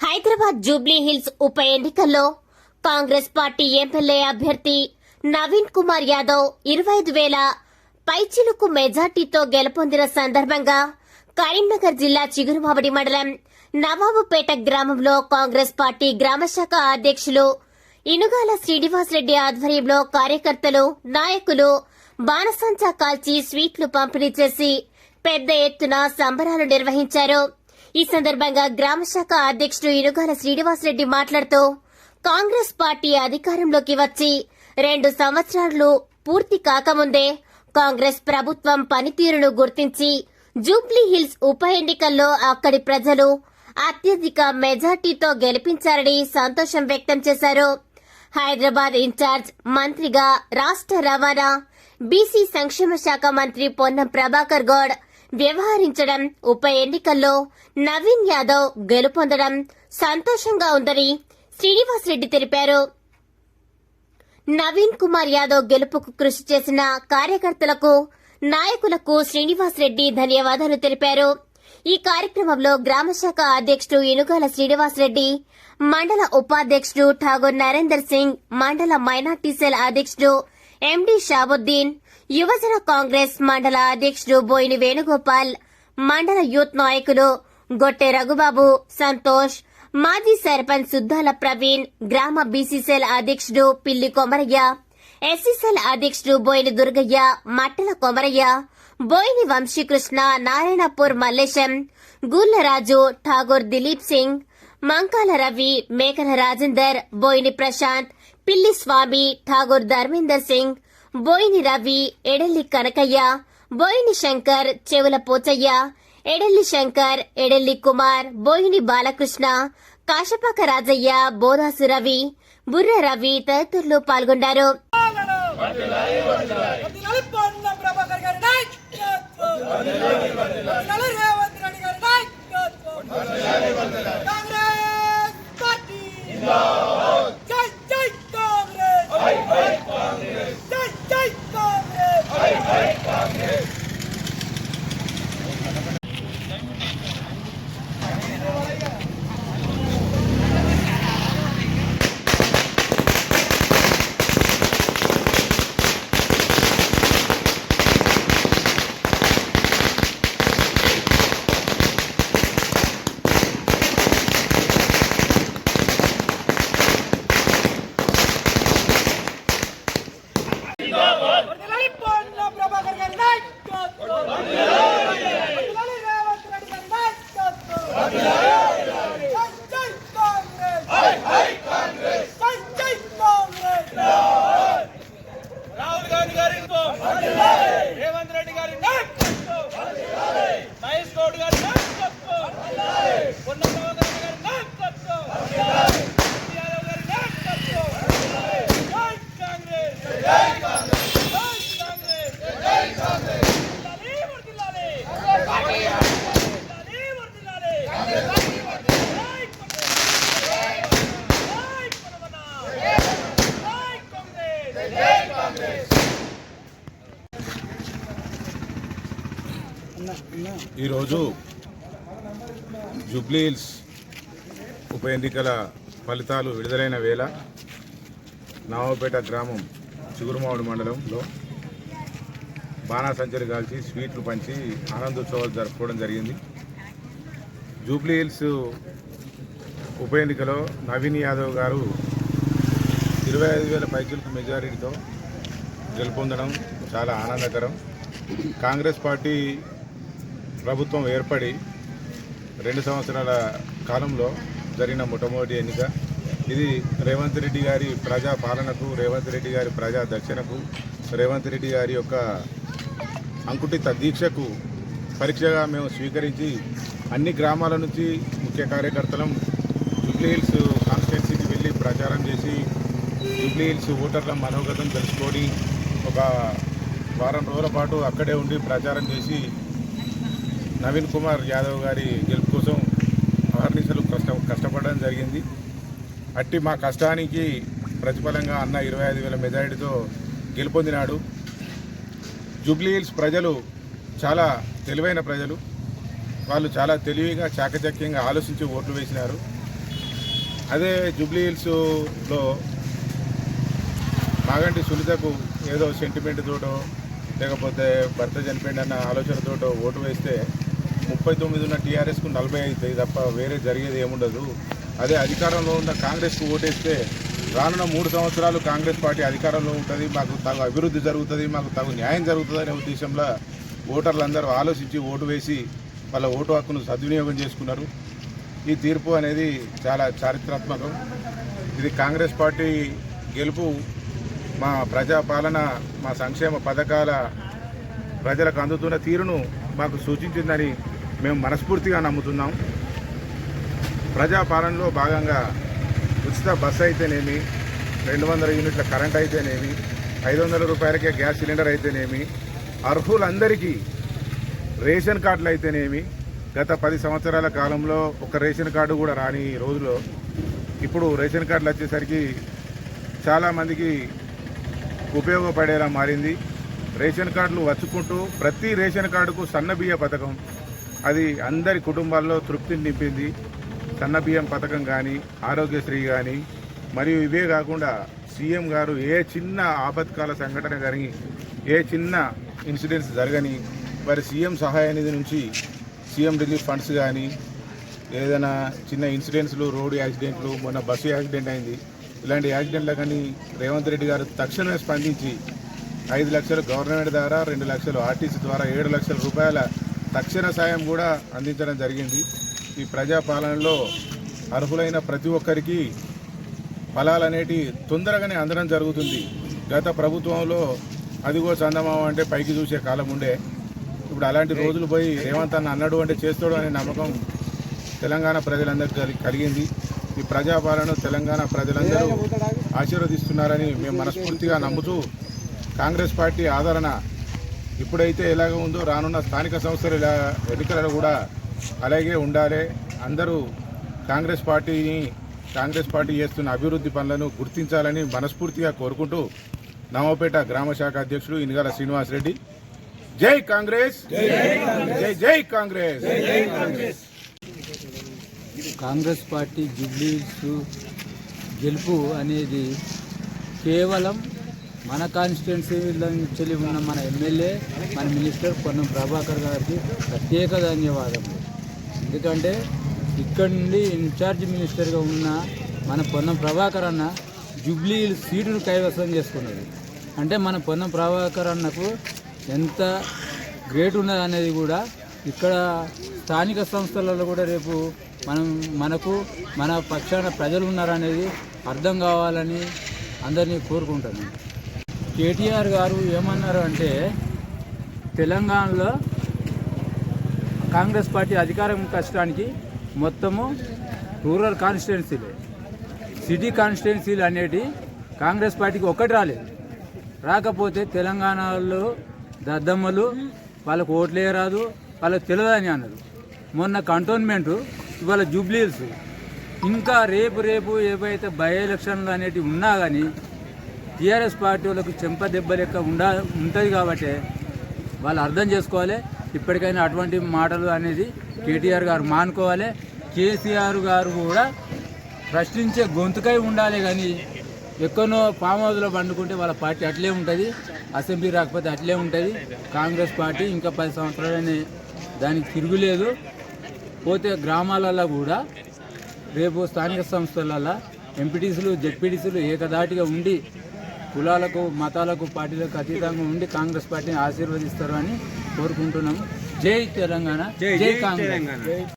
Hyderabad Jubilee hills ఉప ఎన్నికల్లో Congress party MLA అభ్యర్థి నవీన్ కుమార్ యాదవ్ ఇరవై ఐదు వేల పైచిలుకు మెజార్టీతో గెలుపొందిన సందర్భంగా కరీంనగర్ జిల్లా చిగురుమావడి మండలం నవాబుపేట గ్రామంలో కాంగ్రెస్ పార్టీ గ్రామశాఖ అధ్యక్షులు ఇనుగాల శ్రీనివాసరెడ్డి ఆధ్వర్యంలో కార్యకర్తలు నాయకులు బాణసంచా కాల్చి స్వీట్లు పంపిణీ చేసి పెద్ద ఎత్తున సంబరాలు నిర్వహించారు. ఈ సందర్భంగా గ్రామ శాఖ అధ్యక్షుడు ఇనుగాల శ్రీనివాసరెడ్డి మాట్లాడుతూ కాంగ్రెస్ పార్టీ అధికారంలోకి వచ్చి రెండు సంవత్సరాలు పూర్తి కాకముందే కాంగ్రెస్ ప్రభుత్వం పనితీరును గుర్తించి జూబ్లీ హిల్స్ ఉప ఎన్నికల్లో అక్కడి ప్రజలు అత్యధిక మెజార్టీతో గెలిపించారని సంతోషం వ్యక్తం చేశారు. హైదరాబాద్ ఇన్ఛార్జ్ మంత్రిగా రాష్ట్ర రవాణా బీసీ సంక్షేమ శాఖ మంత్రి పొన్నం ప్రభాకర్ గౌడ్ వ్యవహరించడం ఉప ఎన్నికల్లో నవీన్ యాదవ్ గెలుపొందడం సంతోషంగా ఉందని శ్రీనివాసరెడ్డి తెలిపారు. నవీన్ కుమార్ యాదవ్ గెలుపుకు కృషి చేసిన కార్యకర్తలకు నాయకులకు శ్రీనివాసరెడ్డి ధన్యవాదాలు తెలిపారు. ఈ కార్యక్రమంలో గ్రామశాఖ అధ్యక్షుడు ఇనుగాల శ్రీనివాసరెడ్డి మండల ఉపాధ్యక్షుడు ఠాగూర్ నరేందర్ సింగ్ మండల మైనార్టీ సెల్ అధ్యక్షుడు ఎండి షాబుద్దీన్ యువజన కాంగ్రెస్ మండల అధ్యక్షుడు బోయిని వేణుగోపాల్ మండల యూత్ నాయకులు గొట్టె రఘుబాబు సంతోష్ మాజీ సర్పంచ్ సుద్దాల ప్రవీణ్ గ్రామ బీసీసీఎల్ అధ్యక్షుడు పిల్లి కొమరయ్య ఎస్సీసీఎల్ అధ్యక్షుడు బోయిని దుర్గయ్య మట్టల కొమరయ్య బోయిని వంశీకృష్ణ నారాయణపూర్ మల్లేశం గుల్లరాజు ఠాగూర్ దిలీప్ సింగ్ మంకాల రవి మేకల రాజేందర్ బోయిని ప్రశాంత్ పిల్లి స్వామి ఠాగూర్ ధర్మేందర్ సింగ్ బోయిని రవి ఎడెల్లి కనకయ్య బోయిని శంకర్ చెవుల పోచయ్య ఎడెల్లి శంకర్ ఎడెల్లి కుమార్ బోయిని బాలకృష్ణ కాశపాక రాజయ్య బోదాసు రవి బుర్ర రవి తదితరులు పాల్గొన్నారు వందనాలు ప్రభాకర్ గారి నాయకత్వం. వందనాలు రేవంత్ రెడ్డి గారి నాయకత్వం. Congress party. జై జై కాంగ్రెస్. జై జై కాంగ్రెస్. వందనాలు పొన్నం ప్రభాకర్ గారి నాయకత్వం. వందనాలు రేవంత్ రెడ్డి గారి నాయకత్వం. జై జై కాంగ్రెస్. జై జై కాంగ్రెస్. రాహుల్ గాంధీ గారి రేవంత్ రెడ్డి గారి నాయకత్వం మహేష్ గౌడ్ గారి నాయకత్వం పొన్నం ప్రభాకర్ గారి నాయకత్వం యాదవ్ గారి నాయకత్వం జై కాంగ్రెస్ జై కాంగ్రెస్ జై కాంగ్రెస్ వర్ధిల్లాలి, వర్ధిల్లాలి. వర్ధిల్లాలి, వర్ధిల్లాలి. జై కాంగ్రెస్. జై పొన్నమన్న. జై కాంగ్రెస్ ఈరోజు జూబ్లీహిల్స్ ఉప ఎన్నికల ఫలితాలు విడుదలైన వేళ నావపేట గ్రామం చిగురుమావుడి మండలంలో బాణాసంచలు కాల్చి స్వీట్లు పంచి ఆనందోత్సవాలు జరుపుకోవడం జరిగింది. జూబ్లీహిల్స్ ఉప ఎన్నికలో నవీన్ యాదవ్ గారు ఇరవై ఐదు వేల పైచులకు మెజారిటీతో గెలుపొందడం చాలా ఆనందకరం. కాంగ్రెస్ పార్టీ ప్రభుత్వం ఏర్పడి రెండు సంవత్సరాల కాలంలో జరిగిన మొట్టమొదటి ఎన్నిక. ఇది రేవంత్ రెడ్డి గారి ప్రజా పాలనకు రేవంత్ రెడ్డి గారి ప్రజా దక్షిణకు రేవంత్ రెడ్డి గారి యొక్క అంకుటిత దీక్షకు పరీక్షగా మేము స్వీకరించి అన్ని గ్రామాల నుంచి ముఖ్య కార్యకర్తలం జూబ్లీ హిల్స్ కాన్స్టిట్యున్సీకి వెళ్ళి ప్రచారం చేసి జూబ్లీ హిల్స్ ఓటర్ల మనోగతం తెలుసుకొని ఒక వారం రోజుల పాటు అక్కడే ఉండి ప్రచారం చేసి నవీన్ కుమార్ యాదవ్ గారి గెలుపు కోసం అహర్నిశలు కష్ట కష్టపడడం జరిగింది. అట్టి మా కష్టానికి ప్రతిఫలంగా అన్న ఇరవై ఐదు వేల మెజారిటీతో గెలుపొందినాడు. జూబ్లీ హిల్స్ ప్రజలు చాలా తెలివైన ప్రజలు. వాళ్ళు చాలా తెలివిగా చాకచక్యంగా ఆలోచించి ఓట్లు వేసినారు. అదే జూబ్లీ హిల్స్లో మాగంటి సునీతకు ఏదో సెంటిమెంట్ తోటో లేకపోతే భర్త చనిపోయిందన్న ఆలోచనతో ఓటు వేస్తే ముప్పై తొమ్మిది ఉన్న టీఆర్ఎస్కు నలభై అవుతాయి తప్ప వేరే జరిగేది ఏముండదు. అదే అధికారంలో ఉన్న కాంగ్రెస్కు ఓటేస్తే రానున్న మూడు సంవత్సరాలు కాంగ్రెస్ పార్టీ అధికారంలో ఉంటుంది మాకు తగు అభివృద్ధి జరుగుతుంది మాకు తగు న్యాయం జరుగుతుంది అనే ఉద్దేశంలో ఓటర్లందరూ ఆలోచించి ఓటు వేసి వాళ్ళ ఓటు హక్కును సద్వినియోగం చేసుకున్నారు. ఈ తీర్పు అనేది చాలా చారిత్రాత్మకం. ఇది కాంగ్రెస్ పార్టీ గెలుపు మా ప్రజాపాలన మా సంక్షేమ పథకాల ప్రజలకు అందుతున్న తీరును మాకు సూచించిందని మేము మనస్ఫూర్తిగా నమ్ముతున్నాం. ప్రజాపాలనలో భాగంగా ఉచిత బస్సు అయితేనేమి రెండు వందల యూనిట్ల కరెంట్ అయితేనేమి ఐదు వందల రూపాయలకే గ్యాస్ సిలిండర్ అయితేనేమి అర్హులందరికీ రేషన్ కార్డులు అయితేనేమి గత పది సంవత్సరాల కాలంలో ఒక రేషన్ కార్డు కూడా రాని రోజులో ఇప్పుడు రేషన్ కార్డులు వచ్చేసరికి చాలామందికి ఉపయోగపడేలా మారింది. రేషన్ కార్డులు వచ్చుకుంటూ ప్రతి రేషన్ కార్డుకు సన్నబియ్య పథకం. అది అందరి కుటుంబాల్లో తృప్తిని నింపింది. సన్నబియ్యం పథకం కానీ ఆరోగ్యశ్రీ కానీ మరియు ఇవే కాకుండా సీఎం గారు ఏ చిన్న ఆపత్కాల సంఘటన కానీ ఏ చిన్న ఇన్సిడెంట్స్ జరగని మరి సీఎం సహాయ నిధి నుంచి సీఎం రిలీఫ్ ఫండ్స్ కానీ ఏదైనా చిన్న ఇన్సిడెంట్స్లు రోడ్డు యాక్సిడెంట్లు మొన్న బస్సు యాక్సిడెంట్ అయింది. ఇలాంటి యాక్సిడెంట్ల కానీ రేవంత్ రెడ్డి గారు తక్షణమే స్పందించి ఐదు లక్షలు గవర్నమెంట్ ద్వారా రెండు లక్షలు ఆర్టీసీ ద్వారా ఏడు లక్షల రూపాయల తక్షణ సాయం కూడా అందించడం జరిగింది. ఈ ప్రజాపాలనలో అర్హులైన ప్రతి ఒక్కరికి ఫలాలనేటి తొందరగానే అందడం జరుగుతుంది. గత ప్రభుత్వంలో అదిగో చందమామ అంటే పైకి చూసే కాలం ఉండే. ఇప్పుడు అలాంటి రోజులు పోయి రేవంత్ అన్న అన్నాడు అంటే చేస్తాడు అనే నమ్మకం తెలంగాణ ప్రజలందరికీ కలిగింది. ఈ ప్రజాపాలన తెలంగాణ ప్రజలందరూ ఆశీర్వదిస్తున్నారని మేము మనస్ఫూర్తిగా నమ్ముతూ కాంగ్రెస్ పార్టీ ఆదరణ ఇప్పుడైతే ఎలాగ ఉందో రానున్న స్థానిక సంస్థల ఇలా ఎన్నికలలో కూడా అలాగే ఉండాలి. అందరూ కాంగ్రెస్ పార్టీని కాంగ్రెస్ పార్టీ చేస్తున్న అభివృద్ధి పనులను గుర్తించాలని మనస్ఫూర్తిగా కోరుకుంటూ నవపేట గ్రామ శాఖ అధ్యక్షుడు ఇనుగాల శ్రీనివాసరెడ్డి. జై కాంగ్రెస్! జై జై కాంగ్రెస్! కాంగ్రెస్ పార్టీ జూబ్లీస్ గెలుపు అనేది కేవలం మన కాన్స్టిట్యున్సీలో నుంచి ఉన్న మన ఎమ్మెల్యే మన మినిస్టర్ పొన్నం ప్రభాకర్ గారికి ప్రత్యేక ధన్యవాదములు. ఎందుకంటే ఇక్కడ నుండి ఇన్ఛార్జ్ మినిస్టర్గా ఉన్న మన పొన్నం ప్రభాకర్ అన్న జూబ్లీ సీటును కైవసం చేసుకున్నది అంటే మన పొన్నం ప్రభాకర్ అన్నకు ఎంత గ్రేట్ ఉన్నది అనేది కూడా ఇక్కడ స్థానిక సంస్థలలో కూడా రేపు మనం మనకు మన పక్షాన ప్రజలు ఉన్నారనేది అర్థం కావాలని అందరినీ కోరుకుంటున్నాను కేటీఆర్ గారు ఏమన్నారు అంటే తెలంగాణలో కాంగ్రెస్ పార్టీ అధికారం కష్టడానికి మొత్తము రూరల్ కాన్స్టిట్యున్సీలే. సిటీ కాన్స్టిట్యున్సీలు అనేటి కాంగ్రెస్ పార్టీకి ఒక్కటి రాలేదు. రాకపోతే తెలంగాణలో దద్దమ్మలు వాళ్ళకు ఓట్లే రాదు వాళ్ళకి తెలియదని అన్నారు. మొన్న కంటోన్మెంటు ఇవాళ జూబ్లీల్స్ ఇంకా రేపు రేపు ఏవైతే బై ఎలక్షన్లు అనేటివి ఉన్నా కానీ టీఆర్ఎస్ పార్టీ వాళ్ళకు చెంప దెబ్బ లెక్క ఉండా ఉంటుంది కాబట్టి వాళ్ళు అర్థం చేసుకోవాలి. ఇప్పటికైనా అటువంటి మాటలు అనేది కేటీఆర్ గారు మానుకోవాలి. కేసీఆర్ గారు కూడా ప్రశ్నించే గొంతుకై ఉండాలి కానీ ఎక్కడో ఫామ్ హౌస్లో పండుకుంటే వాళ్ళ పార్టీ అట్లే ఉంటుంది. అసెంబ్లీ రాకపోతే అట్లే ఉంటుంది. కాంగ్రెస్ పార్టీ ఇంకా పది సంవత్సరాలని దానికి తిరుగులేదు. పోతే గ్రామాలలో కూడా రేపు స్థానిక సంస్థలలో ఎంపీటీసీలు జెడ్పీటీసీలు ఏకదాటిగా ఉండి కులాలకు మతాలకు పార్టీలకు అతీతంగా ఉండి కాంగ్రెస్ పార్టీని ఆశీర్వదిస్తారు అని కోరుకుంటున్నాము. జై తెలంగాణ జై కాంగ్రెస్.